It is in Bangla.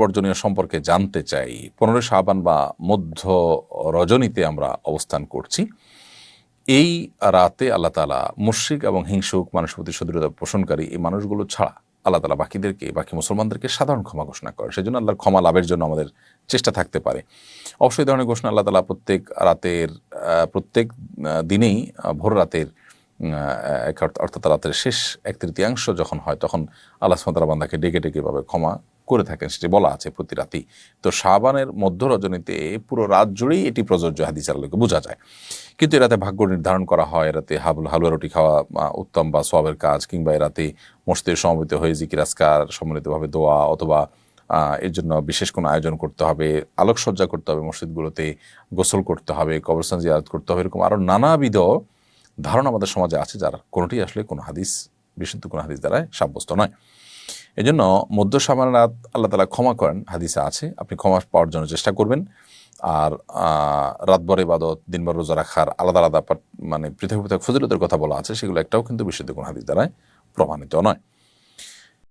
বর্জনীয় সম্পর্কে জানতে চাই। পনেরোই শাবান বা মধ্য রজনীতে আমরা অবস্থান করছি। এই রাতে আল্লাহ তালা মুশ্রিক এবং হিংসুক মানুষের প্রতি সদৃঢ়তা পোষণকারী এই মানুষগুলো ছাড়া আল্লাহ তালা বাকিদেরকে, বাকি মুসলমানদেরকে সাধারণ ক্ষমা ঘোষণা করে। সেই জন্য আল্লাহর ক্ষমা লাভের জন্য আমাদের চেষ্টা থাকতে পারে। অবশ্যই এই ধরনের ঘোষণা আল্লাহ তালা প্রত্যেক রাতের প্রত্যেক দিনেই ভোর রাতের অর্থাৎ রাতের শেষ এক তৃতীয়াংশ যখন হয়, তখন আল্লাহ সুমাতারা বান্দাকে ডেকে ডেকে এভাবে ক্ষমা করে থাকেন, সেটি বলা আছে প্রতি রাতেই। তো শাবানের মধ্য রজনীতে পুরো রাত জুড়েই এটি প্রযোজ্য হাদিস আলোকে বোঝা যায়। কিন্তু এরাতে ভাগ্য নির্ধারণ করা হয় এরাতে হাবুল হালুয়া রুটি খাওয়া উত্তম বা সবের কাজ, কিংবা এরাতে মসজিদের সমবেত হয়ে জিকির আসকার সম্মিলিতভাবে দোয়া, অথবা এর জন্য বিশেষ কোনো আয়োজন করতে হবে, আলোকসজ্জা করতে হবে মসজিদগুলোতে, গোসল করতে হবে, কবরস্থান জিয়ারত করতে হবে, এরকম আরও নানাবিধ ধারণা আমাদের সমাজে আছে, যার কোনোটি আসলে কোনো হাদিস, বিশুদ্ধ কোনো হাদিস দ্বারায় সাব্যস্ত নয়। এজন্য মধ্য সাবান রাত আল্লাহ তালা ক্ষমা করেন, হাদিসে আছে, আপনি ক্ষমা পাওয়ার জন্য চেষ্টা করবেন। আর রাতভর ইবাদত, দিনভর রোজা রাখার আলাদা আলাদা মানে পৃথক পৃথক ফজিলতের কথা বলা আছে, সেগুলো একটাও কিন্তু বিশুদ্ধ কোনো হাদিস দ্বারায় প্রমাণিত নয়।